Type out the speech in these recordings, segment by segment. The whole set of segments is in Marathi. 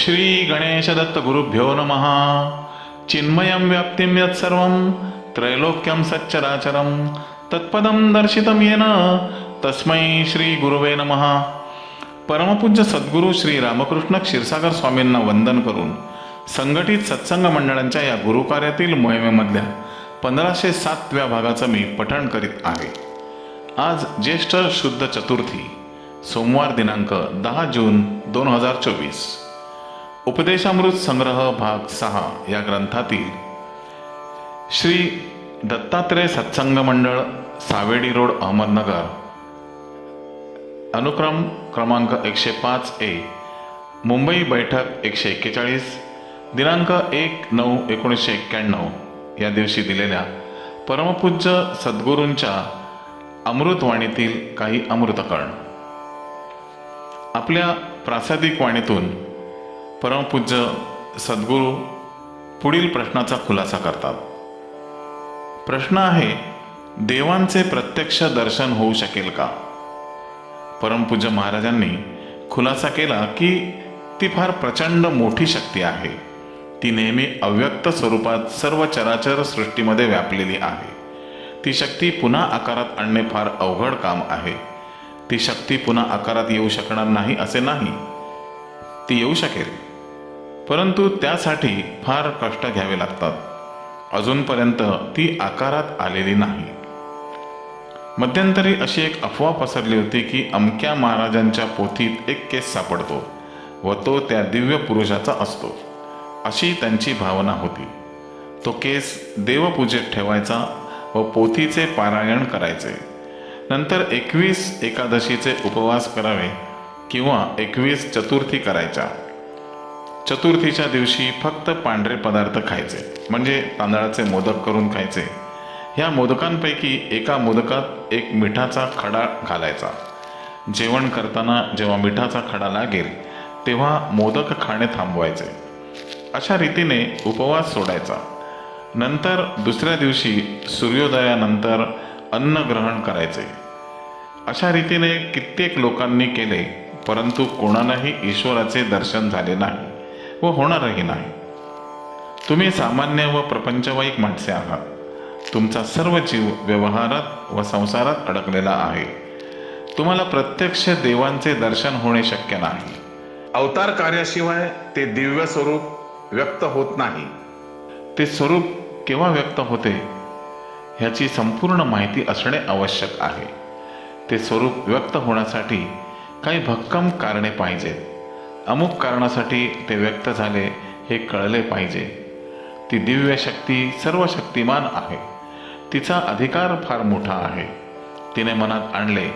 श्री गणेश दत्त गुरुभ्यो नमः. चिन्मयं व्याप्तिं यत्सर्वं त्रैलोक्यं सच्चराचरं तत्पदं दर्शितं येन तस्मै श्री गुरुवे नमः. परमपूज्य सद्गुरू श्री रामकृष्ण क्षीरसागर स्वामींना वंदन करून संघटित सत्संग मंडळांच्या या गुरुकार्यातील मोहिमेमधल्या पंधराशे सातव्या भागाचं मी पठण करीत आहे. आज ज्येष्ठ शुद्ध चतुर्थी सोमवार दिनांक दहा जून दोन हजार चोवीस. उपदेशामृत संग्रह भाग सहा या ग्रंथातील श्री दत्तात्रय सत्संग मंडळ सावेडी रोड अहमदनगर. अनुक्रम क्रमांक एकशे पाच ए मुंबई बैठक एकशे एक्केचाळीस दिनांक एक नऊ एकोणीसशे एक्क्याण्णव या दिवशी दिलेल्या परमपूज्य सद्गुरूंच्या अमृतवाणीतील काही अमृतकर्ण आपल्या प्रासादिक वाणीतून परमपूज्य सद्गुरू पुढील प्रश्नाचा खुलासा करतात. प्रश्न आहे देवांचे प्रत्यक्ष दर्शन होऊ शकेल का? परमपूज्य महाराजांनी खुलासा केला की ती फार प्रचंड मोठी शक्ती आहे. ती नेहमी अव्यक्त स्वरूपात सर्व चराचर सृष्टीमध्ये व्यापलेली आहे. ती शक्ती पुन्हा आकारात आणणे फार अवघड काम आहे. ती शक्ती पुन्हा आकारात येऊ शकणार नाही असे नाही. ती येऊ शकेल. परंतु त्यासाठी फार कष्ट घ्यावे लागतात. अजूनपर्यंत ती आकारात आलेली नाही. मध्यंतरी अशी एक अफवा पसरली होती की अमक्या महाराजांच्या पोथीत एक केस सापडतो व तो त्या दिव्य पुरुषाचा असतो. अशी त्यांची भावना होती. तो केस देवपूजेत ठेवायचा व पोथीचे पारायण करायचे. नंतर एकवीस एकादशीचे उपवास करावे किंवा एकवीस चतुर्थी करायच्या. चतुर्थीच्या दिवशी फक्त पांढरे पदार्थ खायचे म्हणजे तांदळाचे मोदक करून खायचे. ह्या मोदकांपैकी एका मोदकात एक मिठाचा खडा घालायचा. जेवण करताना जेव्हा मिठाचा खडा लागेल तेव्हा मोदक खाणे थांबवायचे. अशा रीतीने उपवास सोडायचा. नंतर दुसऱ्या दिवशी सूर्योदयानंतर अन्न ग्रहण करायचे. अशा रीतीने कित्येक लोकांनी केले परंतु कोणालाही ईश्वराचे दर्शन झाले नाही. व होणारही नाही. तुम्ही सामान्य व प्रपंचवाईक माणसे आहात. तुमचा सर्व जीव व्यवहारात व संसारात अडकलेला आहे. तुम्हाला प्रत्यक्ष देवांचे दर्शन होणे शक्य नाही. अवतार कार्याशिवाय ते दिव्य स्वरूप व्यक्त होत नाही. ते स्वरूप केव्हा व्यक्त होते? ह्याची संपूर्ण माहिती असणे आवश्यक आहे. ते स्वरूप व्यक्त होण्यासाठी काही भक्कम कारणे पाहिजेत. अमुक कारणासाठी ते व्यक्त झाले हे कळले पाहिजे. ती दिव्य शक्ती सर्व शक्तिमान आहे. तिचा अधिकार फार मोठा आहे. तिने मनात आणले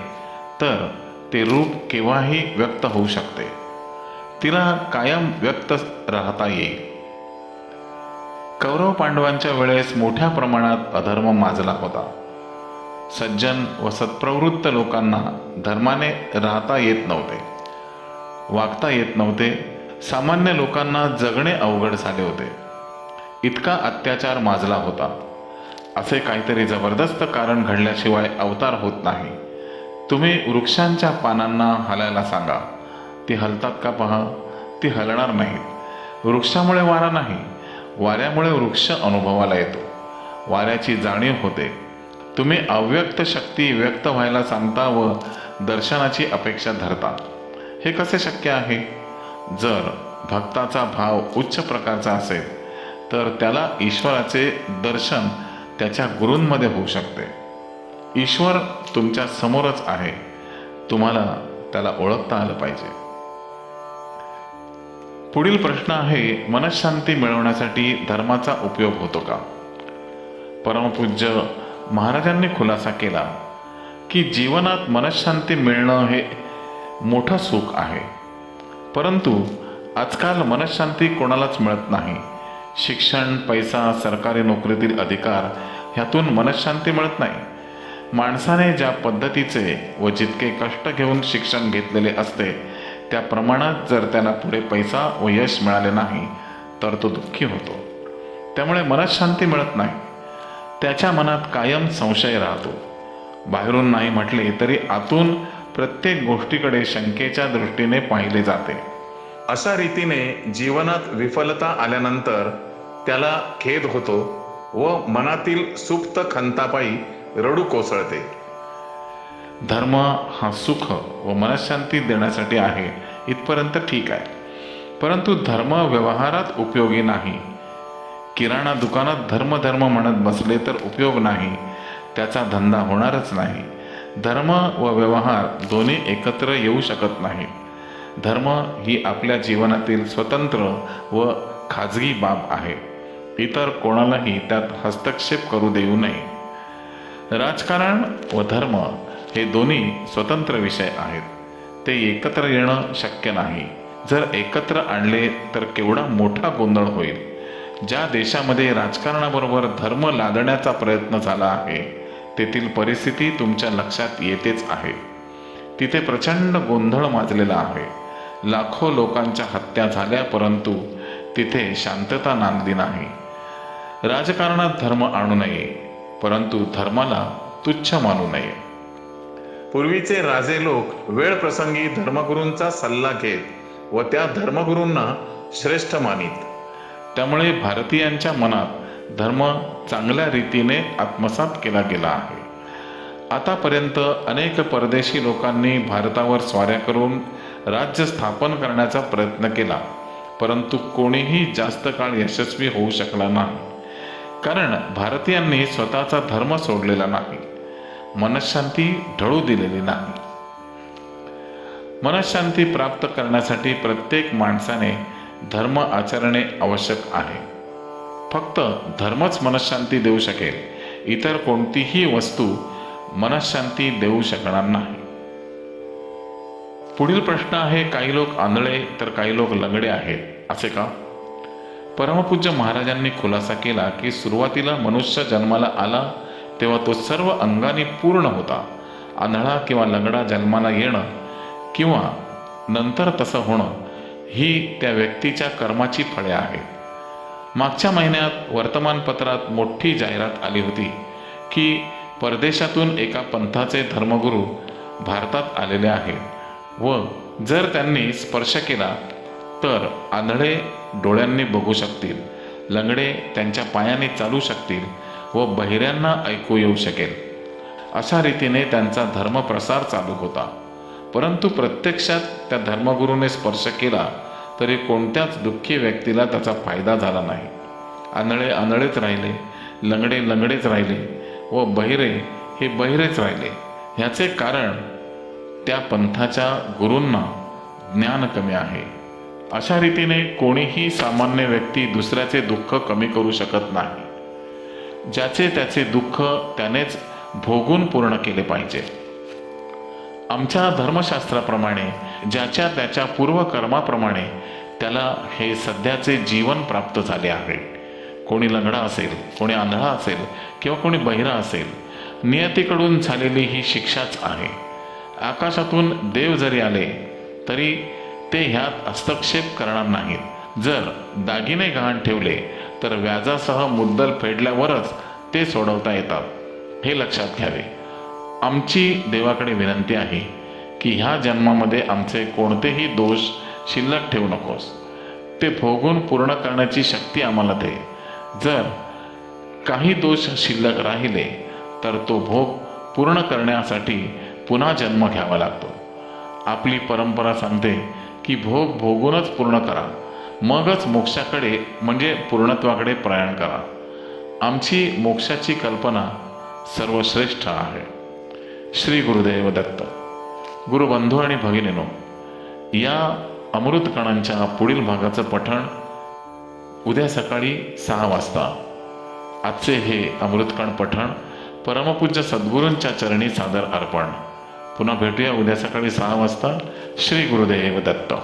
तर ते रूप केव्हाही व्यक्त होऊ शकते. तिला कायम व्यक्त राहता येईल. कौरव पांडवांच्या वेळेस मोठ्या प्रमाणात अधर्म माजला होता. सज्जन व सत्प्रवृत्त लोकांना धर्माने राहता येत नव्हते. वागता येत नव्हते. सामान्य लोकांना जगणे अवघड झाले होते. इतका अत्याचार माजला होता. असे काहीतरी जबरदस्त कारण घडल्याशिवाय अवतार होत नाही. तुम्ही वृक्षांच्या पानांना हलायला सांगा. ती हलतात का पहा? ती हलणार नाहीत. वृक्षामुळे वारा नाही. वाऱ्यामुळे वृक्ष अनुभवाला येतो. वाऱ्याची जाणीव होते. तुम्ही अव्यक्त शक्ती व्यक्त व्हायला सांगता व दर्शनाची अपेक्षा धरता. हे कसे शक्य आहे? जर भक्ताचा भाव उच्च प्रकारचा असेल तर त्याला ईश्वराचे दर्शन त्याच्या गुरूंमध्ये होऊ शकते. ईश्वर तुमच्या समोरच आहे. तुम्हाला त्याला ओळखता आलं पाहिजे. पुढील प्रश्न आहे मनशांती मिळवण्यासाठी धर्माचा उपयोग होतो का? परमपूज्य महाराजांनी खुलासा केला की जीवनात मनशांती मिळणं हे मोठं सुख आहे. परंतु आजकाल मनशांती कोणालाच मिळत नाही. शिक्षण पैसा सरकारी नोकरीतील अधिकार ह्यातून मनशांती मिळत नाही. माणसाने ज्या पद्धतीचे व जितके कष्ट घेऊन शिक्षण घेतलेले असते त्या प्रमाणात जर त्याला पुढे पैसा व यश मिळाले नाही तर तो दुःखी होतो. त्यामुळे मनशांती मिळत नाही. त्याच्या मनात कायम संशय राहतो. बाहेरून नाही म्हटले तरी आतून प्रत्येक गोष्टीकडे शंकेच्या दृष्टीने पाहिले जाते. अशा रीतीने जीवनात विफलता आल्यानंतर त्याला खेद होतो व मनातील सुप्त खंतापायी रडू कोसळते. धर्म हा सुख व मनशांती देण्यासाठी आहे इथपर्यंत ठीक आहे. परंतु धर्म व्यवहारात उपयोगी नाही. किराणा दुकानात धर्म धर्म म्हणत बसले तर उपयोग नाही. त्याचा धंदा होणारच नाही. धर्म व व्यवहार दोन्ही एकत्र येऊ शकत नाहीत. धर्म ही आपल्या जीवनातील स्वतंत्र व खाजगी बाब आहे. इतर कोणालाही त्यात हस्तक्षेप करू देऊ नये. राजकारण व धर्म हे दोन्ही स्वतंत्र विषय आहेत. ते एकत्र येणं शक्य नाही. जर एकत्र आणले तर केवढा मोठा गोंधळ होईल. ज्या देशामध्ये राजकारणाबरोबर धर्म लादण्याचा प्रयत्न झाला आहे तेथील परिस्थिती तुमच्या लक्षात येतेच आहे. तिथे प्रचंड गोंधळ माजलेला आहे. लाखो लोकांच्या हत्या झाल्या परंतु तिथे शांतता नांदली नाही. राजकारणात धर्म आणू नये परंतु धर्माला तुच्छ मानू नये. पूर्वीचे राजे लोक वेळ प्रसंगी धर्मगुरूंचा सल्ला घेत व त्या धर्मगुरूंना श्रेष्ठ मानित. त्यामुळे भारतीयांच्या मनात धर्म चांगल्या रीतीने आत्मसात केला गेला आहे. आतापर्यंत अनेक परदेशी लोकांनी भारतावर स्वाऱ्या करून राज्य स्थापन करण्याचा प्रयत्न केला परंतु कोणीही जास्त काळ यशस्वी होऊ शकला नाही. कारण भारतीयांनी स्वतःचा धर्म सोडलेला नाही मनशांती ढळू दिलेली नाही. मनशांती प्राप्त करण्यासाठी प्रत्येक माणसाने धर्म आचरणे आवश्यक आहे. फक्त धर्मच मनशांती देऊ शकेल. इतर कोणतीही वस्तू मनशांती देऊ शकणार नाही. पुढील प्रश्न आहे काही लोक आंधळे तर काही लोक लंगडे आहेत. असे का? परमपूज्य महाराजांनी खुलासा केला की सुरुवातीला मनुष्य जन्माला आला तेव्हा तो सर्व अंगाने पूर्ण होता. आंधळा किंवा लंगडा जन्माला येणं किंवा नंतर तसं होणं ही त्या व्यक्तीच्या कर्माची फळे आहेत. मागच्या महिन्यात वर्तमानपत्रात मोठी जाहिरात आली होती की परदेशातून एका पंथाचे धर्मगुरू भारतात आलेले आहेत. व जर त्यांनी स्पर्श केला तर आंधळे डोळ्यांनी बघू शकतील लंगडे त्यांच्या पायाने चालू शकतील व बहिऱ्यांना ऐकू येऊ शकेल. अशा रीतीने त्यांचा धर्मप्रसार चालू होता. परंतु प्रत्यक्षात त्या धर्मगुरूने स्पर्श केला तरी कोणत्याच दुःखी व्यक्तीला त्याचा फायदा झाला नाही. आनळे आनळेच राहिले लंगडे लंगडेच राहिले व बहिरे हे बहिरेच राहिले. ह्याचे कारण त्या पंथाच्या गुरूंना ज्ञान कमी आहे. अशा रीतीने कोणीही सामान्य व्यक्ती दुसऱ्याचे दुःख कमी करू शकत नाही. ज्याचे त्याचे दुःख त्यानेच भोगून पूर्ण केले पाहिजे. आमच्या धर्मशास्त्राप्रमाणे ज्याच्या त्याच्या पूर्वकर्माप्रमाणे त्याला हे सध्याचे जीवन प्राप्त झाले आहे. कोणी लंगडा असेल कोणी आंधळा असेल किंवा कोणी बहिरा असेल नियतीकडून झालेली ही शिक्षाच आहे. आकाशातून देव जरी आले तरी ते ह्यात हस्तक्षेप करणार नाहीत. जर दागिने गहाण ठेवले तर व्याजासह मुद्दल फेडल्यावरच ते सोडवता येतात. हे लक्षात घ्यावे. आमची देवाकडे विनंती आहे की ह्या जन्मामध्ये आमचे कोणतेही दोष शिल्लक ठेवू नकोस. ते भोगून पूर्ण करण्याची शक्ती आम्हाला दे. जर काही दोष शिल्लक राहिले तर तो भोग पूर्ण करण्यासाठी पुन्हा जन्म घ्यावा लागतो. आपली परंपरा सांगते की भोग भोगूनच पूर्ण करा. मगच मोक्षाकडे म्हणजे पूर्णत्वाकडे प्रयाण करा. आमची मोक्षाची कल्पना सर्वश्रेष्ठ आहे. श्री गुरुदेव दत्त. गुरुबंधू आणि भगिनीनो या अमृतकणांच्या पुढील भागाचं पठण उद्या सकाळी सहा वाजता. आजचे हे अमृतकण पठण परमपूज्य सद्गुरूंच्या चरणी सादर अर्पण. पुन्हा भेटूया उद्या सकाळी सहा वाजता. श्री गुरुदेव दत्त.